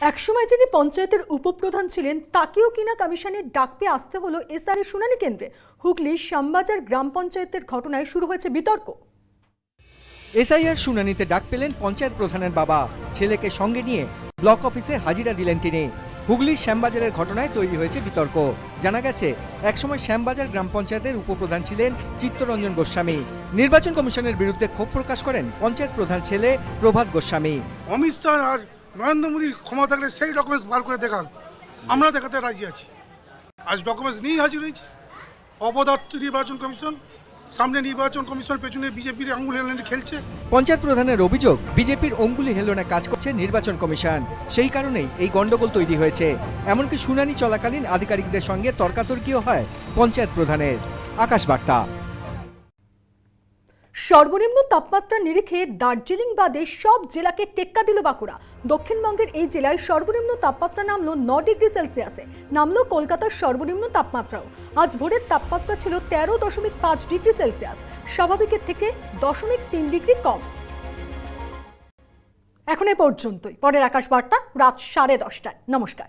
একসময় যিনি পঞ্চায়েতের উপপ্রধান ছিলেন তাকেও কিনা কমিশনের ডাক পেয়ে আসতে হলো এসআর এর শুনানি কেন্দ্রে। হুগলির শ্যামবাজার গ্রাম পঞ্চায়েতের ঘটনায় শুরু হয়েছে বিতর্ক। এসআইআর শুনানিতে ডাক পেলেন পঞ্চায়েত প্রধানের বাবা। ছেলেকে সঙ্গে নিয়ে ব্লক অফিসে হাজিরা দিলেন তিনি। হুগলির শ্যামবাজারের ঘটনায় তৈরি হয়েছে বিতর্ক। জানা গেছে একসময় শ্যামবাজার গ্রাম পঞ্চায়েতের উপপ্রধান ছিলেন চিত্তরঞ্জন গোস্বামী। নির্বাচন কমিশনের বিরুদ্ধে ক্ষোভ প্রকাশ করেন পঞ্চায়েত প্রধান ছেলে প্রভাত গোস্বামী। অমিত শাহ আর নরেন্দ্র মোদীর ক্ষমতা থাকলে সেই ডকুমেন্টস বার করে দেখান। আমরা দেখাতে রাজি আছি। আজ ডকুমেন্টস নিয়েই হাজির হয়েছে। অপদার্থ নির্বাচন কমিশন, সামনে নির্বাচন কমিশন, পেছনে বিজেপির আঙুল হেলেনে খেলছে। পঞ্চায়েত প্রধানের অভিযোগ, বিজেপির অঙ্গুলি হেলনে কাজ করছে নির্বাচন কমিশন। সেই কারণেই এই গন্ডগোল তৈরি হয়েছে। এমনকি শুনানি চলাকালীন আধিকারিকদের সঙ্গে তর্কাতর্কিও হয় পঞ্চায়েত প্রধানের। আকাশ বার্তা সর্বনিম্ন তাপমাত্রা নিরিখে দার্জিলিং বাদে সব জেলাকে টেক্কা দিল বাঁকুড়া। দক্ষিণবঙ্গের এই জেলায় সর্বনিম্ন তাপমাত্রা নামলো ন ডিগ্রি সেলসিয়াসে, নামলো কলকাতার সর্বনিম্ন তাপমাত্রাও। আজ ভোরের তাপমাত্রা ছিল তেরো দশমিক পাঁচ ডিগ্রি সেলসিয়াস স্বাভাবিকের থেকে দশমিক তিন ডিগ্রি কম। এখন এ পর্যন্তই, পরের আকাশ বার্তা রাত সাড়ে দশটায়। নমস্কার।